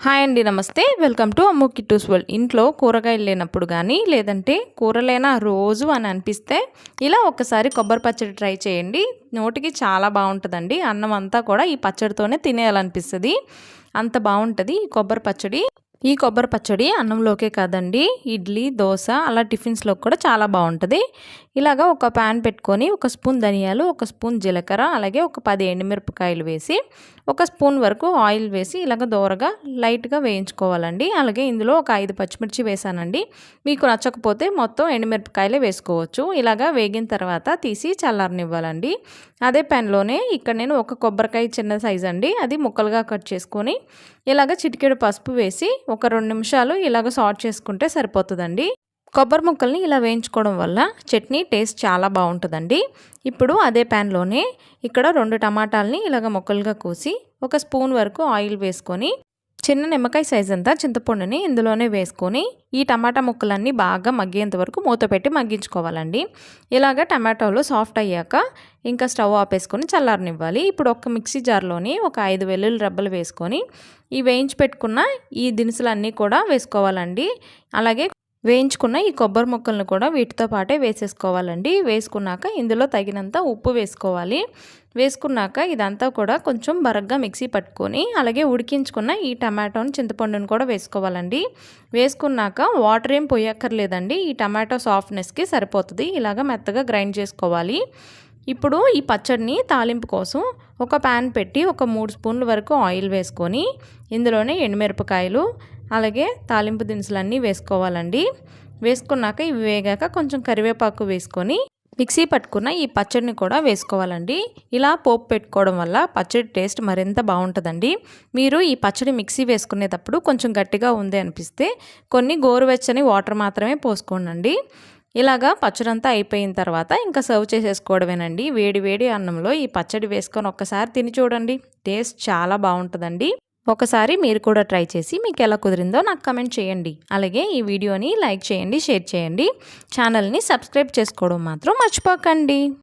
Hi అండి నమస్తే. Welcome to Ammu Kittu's world. ఇంట్లో కూరగాయలు లేనప్పుడు కానీ లేదంటే కూరలేనా రోజు అని అనిపిస్తే ఇలా ఒక్కసారి కొబ్బరి పచ్చడి ట్రై చేయండి. నోటికి చాలా బాగుంటుందండి. అన్నం అంతా కూడా ఈ పచ్చడితోనే తినేయాలనిపిస్తుంది. అంత బాగుంటుంది ఈ కొబ్బరి పచ్చడి. ఈ కొబ్బరి పచ్చడి అన్నంలోకే కాదండి ఇడ్లీ దోశ అలా టిఫిన్స్లో కూడా చాలా బాగుంటుంది. ఇలాగా ఒక ప్యాన్ పెట్టుకొని ఒక స్పూన్ ధనియాలు ఒక స్పూన్ జీలకర్ర అలాగే ఒక పది ఎండుమిరపకాయలు వేసి ఒక స్పూన్ వరకు ఆయిల్ వేసి ఇలాగ దోరగా లైట్గా వేయించుకోవాలండి. అలాగే ఇందులో ఒక ఐదు పచ్చిమిర్చి వేసానండి. మీకు నచ్చకపోతే మొత్తం ఎండుమిరపకాయలే వేసుకోవచ్చు. ఇలాగా వేగిన తర్వాత తీసి చల్లారనివ్వాలండి. అదే ప్యాన్లోనే ఇక్కడ నేను ఒక కొబ్బరికాయ చిన్న సైజ్ అండి అది ముక్కలుగా కట్ చేసుకొని ఇలాగ చిటికెడు పసుపు వేసి ఒక రెండు నిమిషాలు ఇలాగ సాట్ చేసుకుంటే సరిపోతుందండి. కొబ్బరి ముక్కల్ని ఇలా వేయించుకోవడం వల్ల చట్నీ టేస్ట్ చాలా బాగుంటుందండి. ఇప్పుడు అదే ప్యాన్లోనే ఇక్కడ రెండు టమాటాలని ఇలాగ ముక్కలుగా కోసి ఒక స్పూన్ వరకు ఆయిల్ వేసుకొని చిన్న నిమ్మకాయ సైజ్ అంతా చింతపండుని ఇందులోనే వేసుకొని ఈ టమాటా ముక్కలన్నీ బాగా మగ్గేంత వరకు మూత పెట్టి మగ్గించుకోవాలండి. ఇలాగ టమాటోలు సాఫ్ట్ అయ్యాక ఇంకా స్టవ్ ఆపేసుకొని చల్లారనివ్వాలి. ఇప్పుడు ఒక మిక్సీ జార్లోని ఒక ఐదు వెల్లుల్లి రబ్బలు వేసుకొని ఈ వేయించి పెట్టుకున్న ఈ దినుసులన్నీ కూడా వేసుకోవాలండి. అలాగే వేయించుకున్న ఈ కొబ్బరి ముక్కలను కూడా వీటితో పాటే వేసేసుకోవాలండి. వేసుకున్నాక ఇందులో తగినంత ఉప్పు వేసుకోవాలి. వేసుకున్నాక ఇదంతా కూడా కొంచెం బరగ్గా మిక్సీ పట్టుకొని అలాగే ఉడికించుకున్న ఈ టమాటోని చింతపండుని కూడా వేసుకోవాలండి. వేసుకున్నాక వాటర్ ఏం పోయక్కర్లేదండి. ఈ టమాటో సాఫ్ట్నెస్కి సరిపోతుంది. ఇలాగ మెత్తగా గ్రైండ్ చేసుకోవాలి. ఇప్పుడు ఈ పచ్చడిని తాలింపు కోసం ఒక ప్యాన్ పెట్టి ఒక మూడు స్పూన్ల వరకు ఆయిల్ వేసుకొని ఇందులోనే ఎండుమిరపకాయలు అలాగే తాలింపు దినుసులన్నీ వేసుకోవాలండి. వేసుకున్నాక ఇవి వేగాక కొంచెం కరివేపాకు వేసుకొని మిక్సీ పట్టుకున్న ఈ పచ్చడిని కూడా వేసుకోవాలండి. ఇలా పోపు పెట్టుకోవడం వల్ల పచ్చడి టేస్ట్ మరింత బాగుంటుందండి. మీరు ఈ పచ్చడి మిక్సీ వేసుకునేటప్పుడు కొంచెం గట్టిగా ఉంది అనిపిస్తే కొన్ని గోరువెచ్చని వాటర్ మాత్రమే పోసుకోండి ఇలాగా పచ్చడంతా అయిపోయిన తర్వాత ఇంకా సర్వ్ చేసేసుకోవడమేనండి. వేడి వేడి అన్నంలో ఈ పచ్చడి వేసుకొని ఒక్కసారి తిని చూడండి. టేస్ట్ చాలా బాగుంటుందండి. ఒకసారి మీరు కూడా ట్రై చేసి మీకు ఎలా కుదిరిందో నాకు కమెంట్ చేయండి. అలాగే ఈ వీడియోని లైక్ చేయండి షేర్ చేయండి. ఛానల్ని సబ్స్క్రైబ్ చేసుకోవడం మాత్రం మర్చిపోకండి.